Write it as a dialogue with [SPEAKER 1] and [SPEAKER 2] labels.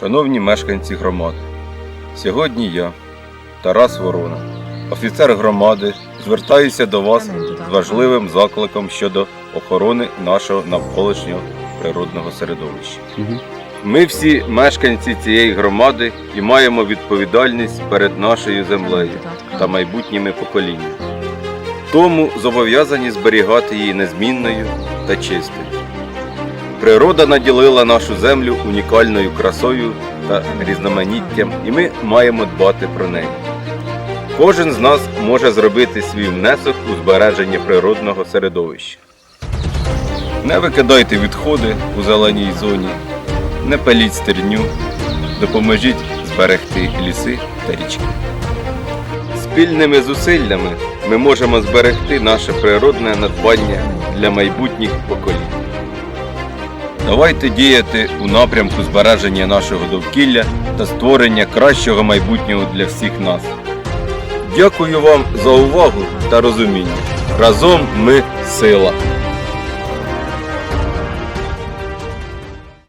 [SPEAKER 1] Шановні мешканці громади, сьогодні я, Тарас Ворона, офіцер громади, звертаюся до вас з важливим закликом щодо охорони нашого навколишнього природного середовища. Ми всі мешканці цієї громади і маємо відповідальність перед нашою землею та майбутніми поколіннями. Тому зобов'язані зберігати її незмінною та чистою. Природа наділила нашу землю унікальною красою та різноманіттям, і ми маємо дбати про неї. Кожен з нас може зробити свій внесок у збереження природного середовища. Не викидайте відходи у зеленій зоні, не паліть стерню, допоможіть зберегти ліси та річки. Спільними зусиллями ми можемо зберегти наше природне надбання для майбутніх поколінь. Давайте діяти у напрямку збереження нашого довкілля та створення кращого майбутнього для всіх нас. Дякую вам за увагу та розуміння. Разом ми сила.